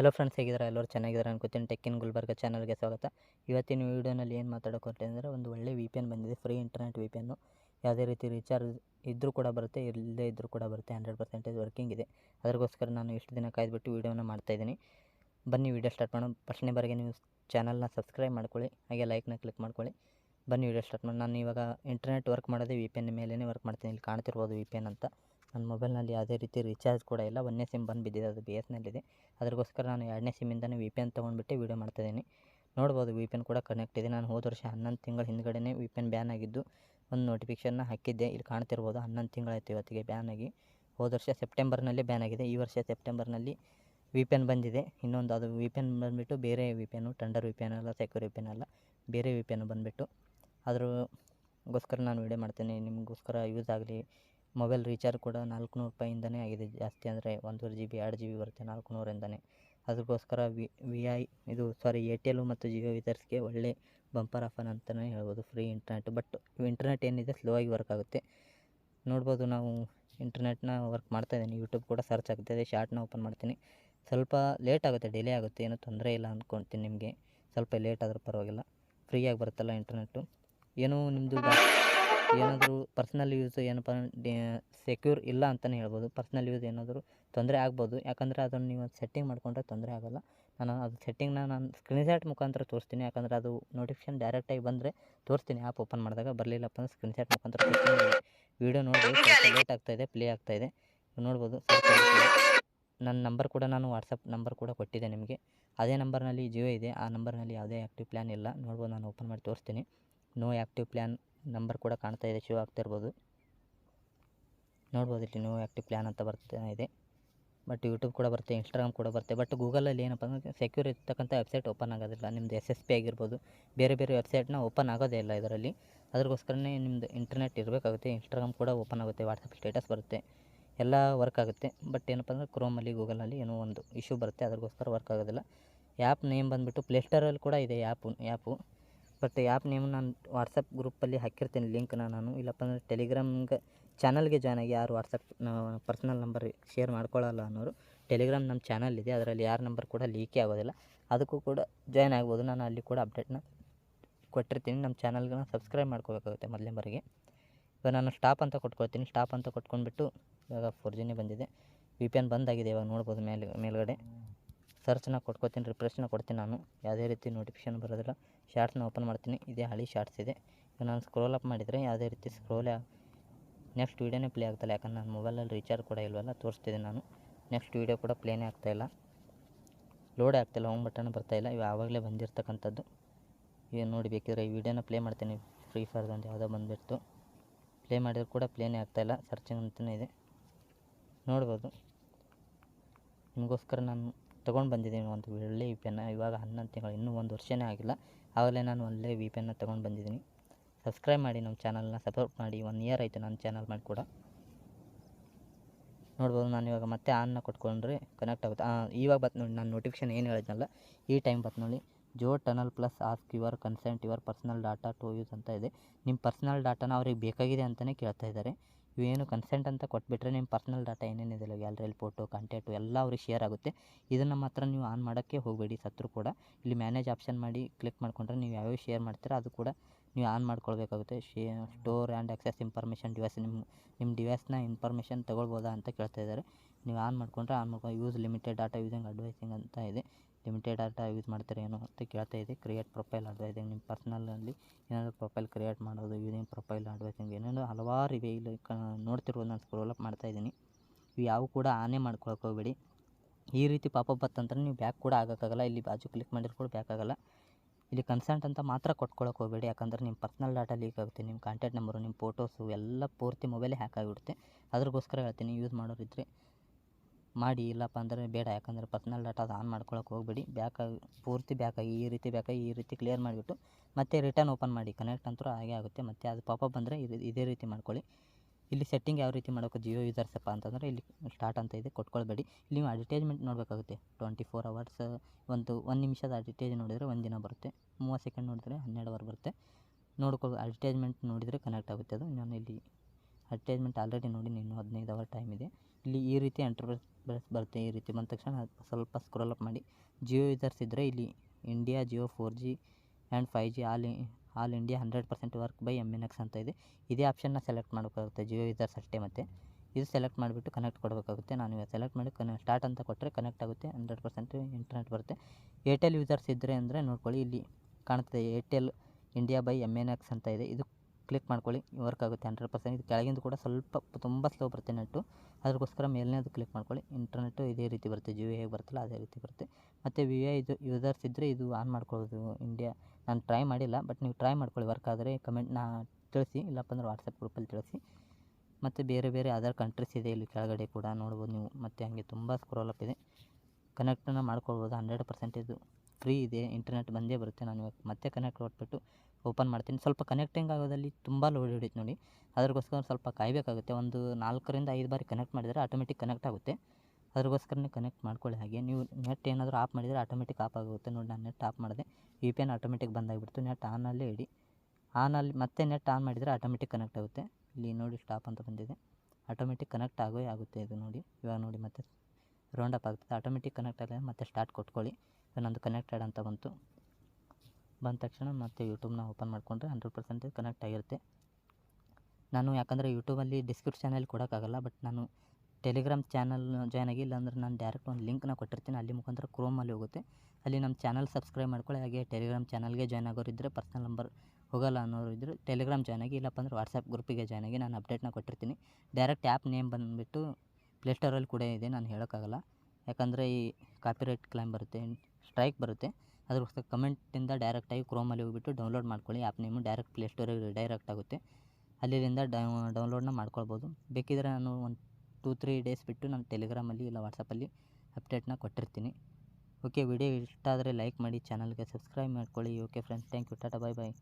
Hello friends ಹೇಗಿದ್ದಾರೆ? ಎಲ್ಲರೂ ಚೆನ್ನಾಗಿದ್ದಾರೆ ಅನ್ಕೋತೀನಿ. ಟೆಕ್ಕಿನ್ ಗುಲ್ಬರ್ಗ ಚಾನಲ್ಗೆ ಸ್ವಾಗತ. ಇವತ್ತಿನ ವೀಡಿಯೋನಲ್ಲಿ ಏನು ಮಾತಾಡೋಕೆ ಅಂದರೆ ಒಂದು ಒಳ್ಳೆ ವಿ ಪಿ ಎನ್ ಬಂದಿದೆ. ಫ್ರೀ ಇಂಟರ್ನೆಟ್ ವಿ ಪಿ ಯಾವುದೇ ರೀತಿ ರೀಚಾರ್ಜ್ ಇದ್ದರೂ ಕೂಡ ಬರುತ್ತೆ, ಇಲ್ಲದೇ ಇದ್ದರೂ ಕೂಡ ಬರುತ್ತೆ. ಹಂಡ್ರೆಡ್ ಪರ್ಸೆಂಟೇಜ್ ವರ್ಕಿಂಗ್ ಇದೆ. ಅದಕ್ಕೋಸ್ಕರ ನಾನು ಇಷ್ಟು ದಿನ ಕಾಯ್ದುಬಿಟ್ಟು ವೀಡಿಯೋನ ಮಾಡ್ತಾಯಿದ್ದೀನಿ ಬನ್ನಿ ವೀಡಿಯೋ ಸ್ಟಾರ್ಟ್ ಮಾಡೋಣ. ಫಸ್ಟ್ನೇ ಬಾರಿಗೆ ನೀವು ಚಾನಲ್ನ ಸಬ್ಸ್ಕ್ರೈಬ್ ಮಾಡ್ಕೊಳ್ಳಿ. ಹಾಗೆ ಲೈಕ್ನ ಕ್ಲಿಕ್ ಮಾಡ್ಕೊಳ್ಳಿ. ಬನ್ನಿ ವೀಡಿಯೋ ಸ್ಟಾರ್ಟ್ ಮಾಡಿ ನಾನು ಇವಾಗ ಇಂಟರ್ನೆಟ್ ವರ್ಕ್ ಮಾಡೋದೇ ವಿ ಪಿ ಎನ್ ಮೇಲೇ ವರ್ಕ್ ಮಾಡ್ತೀನಿ. ಇಲ್ಲಿ ಕಾಣ್ತಿರ್ಬೋದು ವಿ ಪಿ ಎನ್ ಅಂತ. ನನ್ನ ಮೊಬೈಲ್ನಲ್ಲಿ ಯಾವುದೇ ರೀತಿ ರೀಚಾರ್ಜ್ ಕೂಡ ಇಲ್ಲ. ಒಂದನೇ ಸಿಮ್ ಬಂದು ಬಿದ್ದಿದೆ ಅದು ಬಿ ಎಸ್ ಇದೆ ಅದಕ್ಕೋಸ್ಕರ ನಾನು ಎರಡನೇ ಸಿಮ್ಮಿಂದನೇ ವಿ ಪಿ ಎನ್ ತೊಗೊಂಡ್ಬಿಟ್ಟು. ವೀಡಿಯೋ ಮಾಡ್ತಾಯಿದ್ದೀನಿ. ನೋಡ್ಬೋದು ವಿ ಪಿ ಎನ್ ಕೂಡ ಕನೆಕ್ಟ್ ಇದೆ. ನಾನು ಹೋದ ವರ್ಷ ಹನ್ನೊಂದು ತಿಂಗಳ ಹಿಂದ್ಗಡೆ ವಿ ಪಿ ಎನ್ ಬ್ಯಾನ್ ಆಗಿದ್ದು, ಒಂದು ನೋಟಿಫಿಕೇಷನ್ನ ಹಾಕಿದ್ದೆ. ಇಲ್ಲಿ ಕಾಣ್ತಿರ್ಬೋದು ಹನ್ನೊಂದು ತಿಂಗಳಾಯ್ತು ಇವತ್ತಿಗೆ ಬ್ಯಾನ್ ಆಗಿ. ಹೋದ ವರ್ಷ ಸೆಪ್ಟೆಂಬರ್ನಲ್ಲಿ ಬ್ಯಾನ್ ಆಗಿದೆ. ಈ ವರ್ಷ ಸೆಪ್ಟೆಂಬರ್ನಲ್ಲಿ ವಿ ಪಿ ಎನ್ ಬಂದಿದೆ. ಇನ್ನೊಂದು ಅದು ವಿ ಪಿ ಎನ್ ಬಂದುಬಿಟ್ಟು ಬೇರೆ ವಿ ಪಿ ಎನ್ನು ಟಂಡರ್ ವಿ ಪಿ ಎನ್ ಅಲ್ಲ ಸೆಕ್ಯೂರ್ ವಿ ಪಿ ಎನ್ ಅಲ್ಲ, ಬೇರೆ ವಿ ಪಿ ಎನ್ ಬಂದುಬಿಟ್ಟು. ಅದ್ರಗೋಸ್ಕರ ನಾನು ವೀಡಿಯೋ ಮಾಡ್ತೇನೆ. ನಿಮಗೋಸ್ಕರ ಯೂಸ್ ಆಗಲಿ. ಮೊಬೈಲ್ ರೀಚಾರ್ಜ್ ಕೂಡ ನಾಲ್ಕುನೂರು ರೂಪಾಯಿಂದನೇ ಆಗಿದೆ. ಜಾಸ್ತಿ ಅಂದರೆ ಒಂದೂವರೆ ಜಿ ಬಿ ಎರಡು ಜಿ ಬಿ ಬರುತ್ತೆ ನಾಲ್ಕುನೂರಿಂದನೇ. ಅದಕ್ಕೋಸ್ಕರ ವಿ ವಿ ಐ ಇದು ಸಾರಿ ಏರ್ಟೆಲ್ಲು ಮತ್ತು ಜಿಯೋ ಯೂಸರ್ಸ್ಗೆ ಒಳ್ಳೆ ಬಂಪರ್ ಆಫರ್ ಅಂತಲೇ ಹೇಳ್ಬೋದು. ಫ್ರೀ ಇಂಟರ್ನೆಟ್ ಬಟ್ ಇಂಟರ್ನೆಟ್ ಏನಿದೆ ಸ್ಲೋ ಆಗಿ ವರ್ಕ್ ಆಗುತ್ತೆ. ನೋಡ್ಬೋದು ನಾವು ಇಂಟರ್ನೆಟ್ನ ವರ್ಕ್ ಮಾಡ್ತಾ ಇದ್ದೀನಿ. ಯೂಟ್ಯೂಬ್ ಕೂಡ ಸರ್ಚ್ ಆಗ್ತಾಯಿದೆ ಶಾರ್ಟ್ನ ಓಪನ್ ಮಾಡ್ತೀನಿ. ಸ್ವಲ್ಪ ಲೇಟ್ ಆಗುತ್ತೆ ಡಿಲೇ ಆಗುತ್ತೆ, ಏನೂ ತೊಂದರೆ ಇಲ್ಲ ಅಂದ್ಕೊಳ್ತೀನಿ ನಿಮಗೆ. ಸ್ವಲ್ಪ ಲೇಟ್ ಆದರೂ ಪರವಾಗಿಲ್ಲ. ಫ್ರೀಯಾಗಿ ಬರುತ್ತಲ್ಲ ಇಂಟರ್ನೆಟ್ಟು ಏನೂ ನಿಮ್ಮದು ಏನಾದರೂ ಪರ್ಸ್ನಲ್ ಯೂಸ್ ಏನಪ್ಪ ಸೆಕ್ಯೂರ್ ಇಲ್ಲ ಅಂತಲೇ ಹೇಳ್ಬೋದು. ಪರ್ಸ್ನಲ್ ಯೂಸ್ ಏನಾದರೂ ತೊಂದರೆ ಆಗ್ಬೋದು. ಯಾಕಂದರೆ ಅದನ್ನು ನೀವು ಸೆಟ್ಟಿಂಗ್ ಮಾಡಿಕೊಂಡ್ರೆ ತೊಂದರೆ ಆಗೋಲ್ಲ. ನಾನು ಅದು ಸೆಟ್ಟಿಂಗ್ನ ನಾನು ಸ್ಕ್ರೀನ್ಶಾಟ್ ಮುಖಾಂತರ ತೋರಿಸ್ತೀನಿ. ಯಾಕಂದರೆ ಅದು ನೋಟಿಫಿಕೇಶನ್ ಡೈರೆಕ್ಟಾಗಿ ಬಂದರೆ ತೋರಿಸ್ತೀನಿ. ಆ್ಯಪ್ ಓಪನ್ ಮಾಡಿದಾಗ ಬರಲಿಲ್ಲಪ್ಪ ಅಂದರೆ ಸ್ಕ್ರೀನ್ಶಾಟ್ ಮುಖಾಂತರ ವೀಡಿಯೋ ನೋಡಿ ಸ್ವಲ್ಪ ಲೇಟ್ ಆಗ್ತಾಯಿದೆ ಪ್ಲೇ ಆಗ್ತಾಯಿದೆ ನೋಡ್ಬೋದು. ನನ್ನ ನಂಬರ್ ಕೂಡ ನಾನು ವಾಟ್ಸಪ್ ನಂಬರ್ ಕೂಡ ಕೊಟ್ಟಿದ್ದೆ ನಿಮಗೆ. ಅದೇ ನಂಬರ್ನಲ್ಲಿ ಜಿಯೋ ಇದೆ. ಆ ನಂಬರ್ನಲ್ಲಿ ಯಾವುದೇ ಆ್ಯಕ್ಟಿವ್ ಪ್ಲ್ಯಾನ್ ಇಲ್ಲ. ನೋಡ್ಬೋದು ನಾನು ಓಪನ್ ಮಾಡಿ ತೋರಿಸ್ತೀನಿ. ನೋ ಆ್ಯಕ್ಟಿವ್ ಪ್ಲ್ಯಾನ್ ನಂಬರ್ ಕೂಡ ಕಾಣ್ತಾ ಇದೆ, ಶೋ ಆಗ್ತಿರ್ಬೋದು ನೋಡ್ಬೋದು, ಇಲ್ಲಿ ನೋ ಆ್ಯಕ್ಟಿವ್ ಪ್ಲ್ಯಾನ್ ಅಂತ ಬರ್ತಾ ಇದೆ. ಬಟ್ ಯೂಟ್ಯೂಬ್ ಕೂಡ ಬರುತ್ತೆ ಇನ್ಸ್ಟಾಗ್ರಾಮ್ ಕೂಡ ಬರುತ್ತೆ. ಬಟ್ ಗೂಗಲಲ್ಲಿ ಏನಪ್ಪ ಅಂದರೆ ಸೆಕ್ಯೂರ್ ಇರ್ತಕ್ಕಂಥ ವೆಬ್ಸೈಟ್ ಓಪನ್ ಆಗೋದಿಲ್ಲ. ನಿಮ್ಮದು ಎಸ್ ಎಸ್ ಪಿ ಆಗಿರ್ಬೋದು, ಬೇರೆ ಬೇರೆ ವೆಬ್ಸೈಟ್ನ ಓಪನ್ ಆಗೋದೇ ಇಲ್ಲ ಇದರಲ್ಲಿ. ಅದಕ್ಕೋಸ್ಕರನೇ ನಿಮ್ಮದು ಇಂಟರ್ನೆಟ್ ಇರಬೇಕಾಗುತ್ತೆ ಇನ್ಸ್ಟಾಗ್ರಾಮ್ ಕೂಡ ಓಪನ್ ಆಗುತ್ತೆ ವಾಟ್ಸಪ್ ಸ್ಟೇಟಸ್ ಬರುತ್ತೆ, ಎಲ್ಲ ವರ್ಕ್ ಆಗುತ್ತೆ. ಬಟ್ ಏನಪ್ಪ ಅಂದರೆ ಕ್ರೋಮಲ್ಲಿ ಗೂಗಲಲ್ಲಿ ಏನೋ ಒಂದು ಇಶ್ಯೂ ಬರುತ್ತೆ ಅದಕ್ಕೋಸ್ಕರ ವರ್ಕ್ ಆಗೋದಿಲ್ಲ. ಆ್ಯಪ್ ನೇಮ್ ಬಂದುಬಿಟ್ಟು ಪ್ಲೇಸ್ಟೋರಲ್ಲಿ ಕೂಡ ಇದೆ app app but app name ನಾನು ವಾಟ್ಸಪ್ ಗ್ರೂಪಲ್ಲಿ ಹಾಕಿರ್ತೀನಿ ಲಿಂಕ್ನ ನಾನು. ಇಲ್ಲಪ್ಪ ಅಂದರೆ ಟೆಲಿಗ್ರಾಮ್ಗೆ ಚಾನಲ್ಗೆ ಜಾಯ್ನ್ ಆಗಿ ಯಾರು ವಾಟ್ಸಪ್ ಪರ್ಸ್ನಲ್ ನಂಬರ್ ಶೇರ್ ಮಾಡ್ಕೊಳ್ಳಲ್ಲ ಅನ್ನೋರು, ಟೆಲಿಗ್ರಾಮ್ ನಮ್ಮ ಚಾನಲ್ ಇದೆ, ಅದರಲ್ಲಿ ಯಾರ ನಂಬರ್ ಕೂಡ ಲೀಕೇ ಆಗೋದಿಲ್ಲ. ಅದಕ್ಕೂ ಕೂಡ ಜಾಯ್ನ್ ಆಗ್ಬೋದು. ನಾನು ಅಲ್ಲಿ ಕೂಡ ಅಪ್ಡೇಟ್ನ ಕೊಟ್ಟಿರ್ತೀನಿ. ನಮ್ಮ ಚಾನಲ್ಗೆ ಸಬ್ಸ್ಕ್ರೈಬ್ ಮಾಡ್ಕೋಬೇಕಾಗುತ್ತೆ ಮೊದಲನೇ ಬಾರಿಗೆ ಇವಾಗ ನಾನು ಸ್ಟಾಪ್ ಅಂತ ಕೊಟ್ಕೊಳ್ತೀನಿ. ಸ್ಟಾಪ್ ಅಂತ ಕೊಟ್ಕೊಂಡ್ಬಿಟ್ಟು ಇವಾಗ ಫೋರ್ ಜಿನೇ ಬಂದಿದೆ. ವಿ ಪಿ ಎನ್ ಬಂದಾಗಿದೆ ಇವಾಗ ನೋಡ್ಬೋದು ಮೇಲೆ, ಮೇಲ್ಗಡೆ. ಸರ್ಚ್ನ ಕೊಟ್ಕೋತೀನಿ ರಿಪ್ರೆಸ್ನ ಕೊಡ್ತೀನಿ ನಾನು. ಯಾವುದೇ ರೀತಿ ನೋಟಿಫಿಕೇಶನ್ ಬರೋದಿಲ್ಲ. ಶಾರ್ಟ್ಸ್ನ ಓಪನ್ ಮಾಡ್ತೀನಿ. ಇದೇ ಹಳಿ ಶಾರ್ಟ್ಸ್ ಇದೆ. ಈಗ ನಾನು ಸ್ಕ್ರೋಲ್ ಅಪ್ ಮಾಡಿದರೆ ಯಾವುದೇ ರೀತಿ ಸ್ಕ್ರೋಲ್ ನೆಕ್ಸ್ಟ್ ವೀಡಿಯೋನೇ ಪ್ಲೇ ಆಗ್ತಾಯಿಲ್ಲ ಯಾಕಂದ್ರೆ ನನ್ನ ಮೊಬೈಲಲ್ಲಿ ರೀಚಾರ್ಜ್ ಕೂಡ ಇಲ್ವಲ್ಲ ತೋರಿಸ್ತಿದ್ದೀನಿ ನಾನು. ನೆಕ್ಸ್ಟ್ ವೀಡಿಯೋ ಕೂಡ ಪ್ಲೇನೇ ಆಗ್ತಾಯಿಲ್ಲ ಲೋಡ್ ಆಗ್ತಾಯಿಲ್ಲ ಹೋಮ್ ಬಟನ್ ಬರ್ತಾಯಿಲ್ಲ ಇವು ಆವಾಗಲೇ ಬಂದಿರ್ತಕ್ಕಂಥದ್ದು. ಈಗ ನೋಡಿ ಬೇಕಿದ್ರೆ ಈ ವಿಡಿಯೋನ ಪ್ಲೇ ಮಾಡ್ತೀನಿ. ಫ್ರೀ ಫೈರ್ದೊಂದು ಯಾವುದೋ ಬಂದುಬಿಟ್ಟು ಪ್ಲೇ ಮಾಡಿದ್ರು ಕೂಡ ಪ್ಲೇನೇ ಆಗ್ತಾಯಿಲ್ಲ ಸರ್ಚಿಂಗ್ ಅಂತಲೇ ಇದೆ. ನೋಡ್ಬೋದು. ನಿಮಗೋಸ್ಕರ ನಾನು ತೊಗೊಂಡು ಬಂದಿದ್ದೀನಿ ಒಂದು ಒಳ್ಳೆ ವಿ ಪೆನ್ನ ಇವಾಗ ಹನ್ನೊಂದು ತಿಂಗಳು, ಇನ್ನೂ ಒಂದು ವರ್ಷನೇ ಆಗಿಲ್ಲ. ಆಗಲೇ ನಾನು ಒಳ್ಳೆ ವಿ ಪೆನ್ನ ತೊಗೊಂಡು ಬಂದಿದ್ದೀನಿ. ಸಬ್ಸ್ಕ್ರೈಬ್ ಮಾಡಿ ನಮ್ಮ ಚಾನಲ್ನ ಸಪೋರ್ಟ್ ಮಾಡಿ. ಒನ್ ಇಯರ್ ಆಯಿತು ನನ್ನ ಚಾನಲ್ ಮಾಡಿ ಕೂಡ. ನೋಡ್ಬೋದು, ನಾನು ಇವಾಗ ಮತ್ತೆ ಆನ್ನ ಕೊಟ್ಕೊಂಡ್ರೆ ಕನೆಕ್ಟ್ ಆಗುತ್ತೆ. ಇವಾಗ ಬತ್ ನೋಡಿ, ನಾನು ನೋಟಿಫಿಕೇಶನ್ ಏನು ಹೇಳಿದ್ನಲ್ಲ, ಈ ಟೈಮ್ ಬತ್ ನೋಡಿ ಜೋ tunnel plus ask your consent your personal data to use ಅಂತ ಇದೆ. ನಿಮ್ಮ ಪರ್ಸ್ನಲ್ ಡಾಟಾನ ಅವ್ರಿಗೆ ಬೇಕಾಗಿದೆ ಅಂತಲೇ ಕೇಳ್ತಾ ಇದ್ದಾರೆ. ಇವೇನು ಕನ್ಸೆಂಟ್ ಅಂತ ಕೊಟ್ಬಿಟ್ರೆ ನಿಮ್ಮ ಪರ್ಸ್ನಲ್ ಡಾಟಾ ಏನೇನಿದೆಯಲ್ಲ ಗ್ಯಾಲರಿಯಲ್ಲಿ ಫೋಟೋ ಕಾಂಟ್ಯಾಕ್ಟು ಎಲ್ಲ ಅವ್ರಿಗೆ ಶೇರ್ ಆಗುತ್ತೆ. ಇದನ್ನು ಮಾತ್ರ ನೀವು ಆನ್ ಮಾಡೋಕ್ಕೆ ಹೋಗಬೇಡಿ, ಸತ್ರು ಕೂಡ. ಇಲ್ಲಿ ಮ್ಯಾನೇಜ್ ಆಪ್ಷನ್ ಮಾಡಿ ಕ್ಲಿಕ್ ಮಾಡಿಕೊಂಡ್ರೆ ನೀವು ಯಾವ್ಯಾವ ಶೇರ್ ಮಾಡ್ತೀರಾ ಅದು ಕೂಡ ನೀವು on ಮಾಡ್ಕೊಳ್ಬೇಕಾಗುತ್ತೆ. Share store and access information device ನಿಮ್ಮ ನಿಮ್ಮ ಡಿವೈಸ್ನ ಇನ್ಫಾರ್ಮೇಷನ್ ತೊಗೊಳ್ಬೋದಾ ಅಂತ ಕೇಳ್ತಾ ಇದ್ದಾರೆ. ನೀವು ಆನ್ ಮಾಡಿಕೊಂಡ್ರೆ ಆನ್ ಮಾಡ್ಕೊಂಡು use limited data using advertising ಅಂತ ಇದೆ. ಲಿಮಿಟೆಡ್ ಡಾಟಾ ಯೂಸ್ ಮಾಡ್ತಾರೆ ಏನೋ ಅಂತ ಕೇಳ್ತಾ ಇದೆ. ಕ್ರಿಯೇಟ್ ಪ್ರೊಫೈಲ್ ಅಡ್ವೈಸಿಂಗ್ ನಿಮ್ಮ ಪರ್ಸ್ನಲಲ್ಲಿ ಏನಾದರೂ ಪ್ರೊಫೈಲ್ ಕ್ರಿಯೇಟ್ ಮಾಡೋದು ಯೂಸಿಂಗ್ ಪ್ರೊಫೈಲ್ ಅಡ್ವೈಸಿಂಗ್ ಏನೇನೋ ಹಲವಾರು ಇವೆ. ಇಲ್ಲಿ ಕ ನೋಡ್ತಿರ್ಬೋದು ನಾನು ಅಪ್ ಮಾಡ್ತಾಯಿದ್ದೀನಿ ಇವು ಯಾವ ಕೂಡ ಆನೇ ಮಾಡ್ಕೊಳಕ್ಕೆ ಹೋಗಬೇಡಿ. ಈ ರೀತಿ ಪಾಪಪ್ ಬತ್ತಂದ್ರೆ ನೀವು ಬ್ಯಾಕ್ ಕೂಡ ಆಗೋಕ್ಕಾಗಲ್ಲ. ಇಲ್ಲಿ ಬಾಜು ಕ್ಲಿಕ್ ಮಾಡಿದ್ರು ಕೂಡ ಬ್ಯಾಕ್ ಆಗೋಲ್ಲ. ಇಲ್ಲಿ ಕನ್ಸೆಂಟ್ ಅಂತ ಮಾತ್ರ ಕೊಟ್ಕೊಳಕ್ಕೆ ಹೋಗಬೇಡಿ. ಯಾಕಂದ್ರೆ ನಿಮ್ಮ ಪರ್ಸ್ನಲ್ ಡಾಟಾ ಲೀಕ್ ಆಗುತ್ತೆ. ನಿಮ್ಮ ಕಾಂಟ್ಯಾಕ್ಟ್ ನಂಬರು ನಿಮ್ಮ ಫೋಟೋಸು ಎಲ್ಲ ಪೂರ್ತಿ ಮೊಬೈಲೇ ಹ್ಯಾಕ್ ಆಗಿಬಿಡುತ್ತೆ. ಅದ್ರಗೋಸ್ಕರ ಹೇಳ್ತೀನಿ. ಯೂಸ್ ಮಾಡೋರಿದ್ದರೆ ಮಾಡಿ, ಇಲ್ಲಪ್ಪ ಅಂದರೆ ಬೇಡ. ಯಾಕಂದರೆ ಪರ್ಸ್ನಲ್ ಡಾಟಾ ಆನ್ ಮಾಡ್ಕೊಳಕ್ಕೆ ಹೋಗಬೇಡಿ. ಬ್ಯಾಕಾಗಿ ಪೂರ್ತಿ ಬ್ಯಾಕಾಗಿ ಈ ರೀತಿ ಬ್ಯಾಕಾಗಿ ಈ ರೀತಿ ಕ್ಲಿಯರ್ ಮಾಡಿಬಿಟ್ಟು ಮತ್ತೆ ರಿಟರ್ನ್ ಓಪನ್ ಮಾಡಿ. ಕನೆಕ್ಟ್ ಅಂತೂ ಹಾಗೆ ಆಗುತ್ತೆ. ಮತ್ತು ಅದು ಪಾಪಪ್ ಬಂದರೆ ಇದು, ಇದೇ ರೀತಿ ಮಾಡ್ಕೊಳ್ಳಿ. ಇಲ್ಲಿ ಸೆಟ್ಟಿಂಗ್ ಯಾವ ರೀತಿ ಮಾಡೋಕೆ ಜಿಯೋ ಯೂಸರ್ಸಪ್ಪ ಅಂತಂದರೆ ಇಲ್ಲಿ ಸ್ಟಾರ್ಟ್ ಅಂತ ಇದೆ. ಕೊಟ್ಕೊಳ್ಬೇಡಿ. ಇಲ್ಲಿ ನೀವು ಅಡ್ವರ್ಟೈಸ್ಮೆಂಟ್ ನೋಡಬೇಕಾಗುತ್ತೆ. ಟ್ವೆಂಟಿ ಫೋರ್ ಅವರ್ಸ್ ಒಂದು ಒಂದು ನಿಮಿಷದ ಅಡ್ವರ್ಟೈಸ್ ನೋಡಿದರೆ ಒಂದು ದಿನ ಬರುತ್ತೆ. ಮೂವತ್ತು ಸೆಕೆಂಡ್ ನೋಡಿದರೆ ಹನ್ನೆರಡು ಅವರ್ ಬರುತ್ತೆ. ನೋಡ್ಕೊ ಅಡ್ವರ್ಟೈಸ್ಮೆಂಟ್ ನೋಡಿದರೆ ಕನೆಕ್ಟ್ ಆಗುತ್ತೆ ಅದು. ನಾನು ಇಲ್ಲಿ ಅಡ್ವರ್ಟೈಸ್ಮೆಂಟ್ ಆಲ್ರೆಡಿ ನೋಡಿ ಇನ್ನೂ ಹದಿನೈದು ಅವರ್ ಟೈಮ್ ಇದೆ. ಇಲ್ಲಿ ಈ ರೀತಿ ಎಂಟರ್ಪ್ರೈಸ್ ಬರುತ್ತೆ, ಈ ರೀತಿ ಬಂದ ತಕ್ಷಣ ಸ್ವಲ್ಪ ಸ್ಕ್ರೋಲ್ ಅಪ್ ಮಾಡಿ. ಜಿಯೋ ಯೂಸರ್ಸ್ ಇದ್ದರೆ ಇಲ್ಲಿ India Jio four G and five G all all India hundred percent work by M N X ಅಂತ ಇದೆ. ಇದೇ ಆಪ್ಷನ್ನ ಸೆಲೆಕ್ಟ್ ಮಾಡಬೇಕಾಗುತ್ತೆ ಜಿಯೋ ಯೂಸರ್ಸ್ ಅಷ್ಟೇ ಮತ್ತು. ಇದು ಸೆಲೆಕ್ಟ್ ಮಾಡಿಬಿಟ್ಟು ಕನೆಕ್ಟ್ ಕೊಡಬೇಕಾಗುತ್ತೆ. ನಾನು ಇವಾಗ ಸೆಲೆಕ್ಟ್ ಮಾಡಿ ಕನೆ ಸ್ಟಾರ್ಟ್ ಅಂತ ಕೊಟ್ಟರೆ ಕನೆಕ್ಟ್ ಆಗುತ್ತೆ ಹಂಡ್ರೆಡ್ ಪರ್ಸೆಂಟ್ ಇಂಟರ್ನೆಟ್ ಬರುತ್ತೆ. ಏರ್ಟೆಲ್ ಯೂಸರ್ಸ್ ಇದ್ದರೆ ಅಂದರೆ ನೋಡ್ಕೊಳ್ಳಿ, ಇಲ್ಲಿ ಕಾಣ್ತದೆ Airtel India by M N X ಅಂತ ಇದೆ. ಇದು ಕ್ಲಿಕ್ ಮಾಡ್ಕೊಳ್ಳಿ, ವರ್ಕ್ ಆಗುತ್ತೆ ಹಂಡ್ರೆಡ್ ಪರ್ಸೆಂಟ್. ಇದು ಕೆಳಗಿಂದು ಕೂಡ ಸ್ವಲ್ಪ, ತುಂಬ ಸ್ಲೋ ಬರುತ್ತೆ ನೆಟ್ಟು. ಅದಕ್ಕೋಸ್ಕರ ಮೇಲನೇದು ಕ್ಲಿಕ್ ಮಾಡ್ಕೊಳ್ಳಿ. ಇಂಟರ್ನೆಟ್ಟು ಇದೇ ರೀತಿ ಬರುತ್ತೆ. ಜಿಯೋ ಹೇಗೆ ಬರುತ್ತಲ್ಲ ಅದೇ ರೀತಿ ಬರುತ್ತೆ. ಮತ್ತು ವಿ ಐ ಇದು, ಯೂಸರ್ಸ್ ಇದ್ದರೆ ಇದು ಆನ್ ಮಾಡ್ಕೊಳ್ಳೋದು ಇಂಡಿಯಾ ನಾನು ಟ್ರೈ ಮಾಡಿಲ್ಲ, ಬಟ್ ನೀವು ಟ್ರೈ ಮಾಡ್ಕೊಳ್ಳಿ. ವರ್ಕ್ ಆದರೆ ಕಮೆಂಟ್ನ ತಿಳಿಸಿ, ಇಲ್ಲಪ್ಪ ಅಂದ್ರೆ ವಾಟ್ಸಪ್ ಗ್ರೂಪಲ್ಲಿ ತಿಳಿಸಿ. ಮತ್ತು ಬೇರೆ ಬೇರೆ ಅದರ್ ಕಂಟ್ರೀಸ್ ಇದೆ ಇಲ್ಲಿ ಕೆಳಗಡೆ ಕೂಡ ನೋಡ್ಬೋದು ನೀವು. ಮತ್ತು ಹಂಗೆ ತುಂಬ ಸ್ಕ್ರೋಲ್ ಅಪ್ ಇದೆ. ಕನೆಕ್ಟನ್ನು ಮಾಡ್ಕೊಳ್ಬೋದು. ಹಂಡ್ರೆಡ್ ಪರ್ಸೆಂಟ್ ಇದು. ಫ್ರೀ ಇದೆ ಇಂಟರ್ನೆಟ್ ಬಂದೇ ಬರುತ್ತೆ. ನಾನು ಇವಾಗ ಮತ್ತೆ ಕನೆಕ್ಟ್ ಕೊಟ್ಬಿಟ್ಟು ಓಪನ್ ಮಾಡ್ತೀನಿ. ಸ್ವಲ್ಪ ಕನೆಕ್ಟಿಂಗ್ ಆಗೋದಲ್ಲಿ ತುಂಬ ಲೋಡ್ ಹಿಡಿತು ನೋಡಿ. ಅದಕ್ಕೋಸ್ಕರ ಸ್ವಲ್ಪ ಕಾಯಬೇಕಾಗುತ್ತೆ. ಒಂದು ನಾಲ್ಕರಿಂದ ಐದು ಬಾರಿ ಕನೆಕ್ಟ್ ಮಾಡಿದರೆ ಆಟೋಮೆಟಿಕ್ ಕನೆಕ್ಟ್ ಆಗುತ್ತೆ. ಅದಕ್ಕೋಸ್ಕರನೇ ಕನೆಕ್ಟ್ ಮಾಡ್ಕೊಳ್ಳಿ ಹಾಗೆ. ನೀವು ನೆಟ್ ಏನಾದರೂ ಆಫ್ ಮಾಡಿದರೆ ಆಟೋಮೆಟಿಕ್ ಆಫ್ ಆಗುತ್ತೆ. ನೋಡಿ, ನಾನು ನೆಟ್ ಆಫ್ ಮಾಡಿದೆ. ಯು ಪಿ ಎನ್ ಆಟೋಮೆಟಿಕ್ ಬಂದಾಗಿಬಿಡ್ತು ನೆಟ್ ಆನಲ್ಲೇ ಇಡಿ. ಆನಲ್ಲಿ ಮತ್ತೆ ನೆಟ್ ಆನ್ ಮಾಡಿದರೆ ಆಟೋಮೆಟಿಕ್ ಕನೆಕ್ಟ್ ಆಗುತ್ತೆ. ಇಲ್ಲಿ ನೋಡಿ ಸ್ಟಾಪ್ ಅಂತ ಬಂದಿದೆ. ಆಟೋಮೆಟಿಕ್ ಕನೆಕ್ಟ್ ಆಗೋ ಆಗುತ್ತೆ ಇದು ನೋಡಿ. ಇವಾಗ ನೋಡಿ ಮತ್ತೆ ರೌಂಡ್ ಅಪ್ ಆಗ್ತದೆ. ಆಟೋಮೆಟಿಕ್ ಕನೆಕ್ಟ್ ಆದರೆ ಮತ್ತೆ ಸ್ಟಾರ್ಟ್ ಕೊಟ್ಕೊಳ್ಳಿ. ನಂದು ಕನೆಕ್ಟೆಡ್ ಅಂತ ಬಂತು. ಬಂದ ತಕ್ಷಣ ಮತ್ತೆ ಯೂಟ್ಯೂಬ್ನ ಓಪನ್ ಮಾಡಿಕೊಂಡ್ರೆ ಹಂಡ್ರೆಡ್ ಪರ್ಸೆಂಟ್ ಕನೆಕ್ಟ್ ಆಗಿರುತ್ತೆ. ನಾನು ಯಾಕಂದರೆ ಯೂಟ್ಯೂಬಲ್ಲಿ ಡಿಸ್ಕ್ರಿಪ್ಷನಲ್ಲಿ ಕೊಡೋಕ್ಕಾಗಲ್ಲ ಬಟ್ ನಾನು ಟೆಲಿಗ್ರಾಮ್ ಚಾನಲ್ ಜಾಯ್ನ್ ಆಗಿ ಇಲ್ಲಾಂದ್ರೆ ನಾನು ಡೈರೆಕ್ಟ್ ಒಂದು ಲಿಂಕ್ನ ಕೊಟ್ಟಿರ್ತೀನಿ. ಅಲ್ಲಿ ಮುಖಾಂತರ ಕ್ರೋಮಲ್ಲಿ ಹೋಗುತ್ತೆ. ಅಲ್ಲಿ ನಮ್ಮ ಚಾನಲ್ ಸಬ್ಸ್ಕ್ರೈಬ್ ಮಾಡ್ಕೊಳ್ಳಿ. ಹಾಗೆ ಟೆಲಿಗ್ರಾಮ್ ಚಾನಲ್ಗೆ ಜಾಯ್ನ್ ಆಗೋರು ಇದ್ದರೆ ಪರ್ಸ್ನಲ್ ನಂಬರ್ ಹೋಗಲ್ಲ ಅನ್ನೋರು ಇದ್ದರೆ ಟೆಲಿಗ್ರಾಮ್ ಜಾಯ್ನ್ ಆಗಿ, ಇಲ್ಲಪ್ಪ ಅಂದ್ರೆ ವಾಟ್ಸಪ್ ಗ್ರೂಪಿಗೆ ಜಾಯ್ನ್ ಆಗಿ ನಾನು ಅಪ್ಡೇಟ್ನ ಕೊಟ್ಟಿರ್ತೀನಿ. ಡೈರೆಕ್ಟ್ ಆ್ಯಪ್ ನೇಮ್ ಬಂದುಬಿಟ್ಟು ಪ್ಲೇಸ್ಟೋರಲ್ಲಿ ಕೂಡ ಇದೆ, ನಾನು ಹೇಳೋಕ್ಕಾಗಲ್ಲ. ಯಾಕಂದರೆ ಈ ಕಾಪಿರೈಟ್ ಕ್ಲೈಮ್ ಬರುತ್ತೆ. ಸ್ಟ್ರೈಕ್ ಬರುತ್ತೆ. ಅದಕ್ಕೋಸ್ಕರ ಕಮೆಂಟಿಂದ ಡೈರೆಕ್ಟಾಗಿ ಕ್ರೋಮಲ್ಲಿ ಹೋಗ್ಬಿಟ್ಟು ಡೌನ್ಲೋಡ್ ಮಾಡ್ಕೊಳ್ಳಿ. ಆ್ಯಪ್ ನೇಮು ಡೈರೆಕ್ಟ್ ಪ್ಲೇಸ್ಟೋರಿಗೆ ಡೈರೆಕ್ಟ್ ಆಗುತ್ತೆ. ಅಲ್ಲಿಂದ ಡೌನ್ಲೋಡ್ನ ಮಾಡ್ಕೊಳ್ಬೋದು. ಬೇಕಿದ್ರೆ ನಾನು ಒಂದು ಟೂ, ತ್ರೀ ಡೇಸ್ ಬಿಟ್ಟು ನಾನು ಟೆಲಿಗ್ರಾಮಲ್ಲಿ ಇಲ್ಲ ವಾಟ್ಸಪ್ಪಲ್ಲಿ ಅಪ್ಡೇಟ್ನ ಕೊಟ್ಟಿರ್ತೀನಿ. ಓಕೆ, ವಿಡಿಯೋ ಇಷ್ಟ ಆದರೆ ಲೈಕ್ ಮಾಡಿ, ಚಾನಲ್ಗೆ ಸಬ್ಸ್ಕ್ರೈಬ್ ಮಾಡ್ಕೊಳ್ಳಿ. Okay friends thank you tata bye bye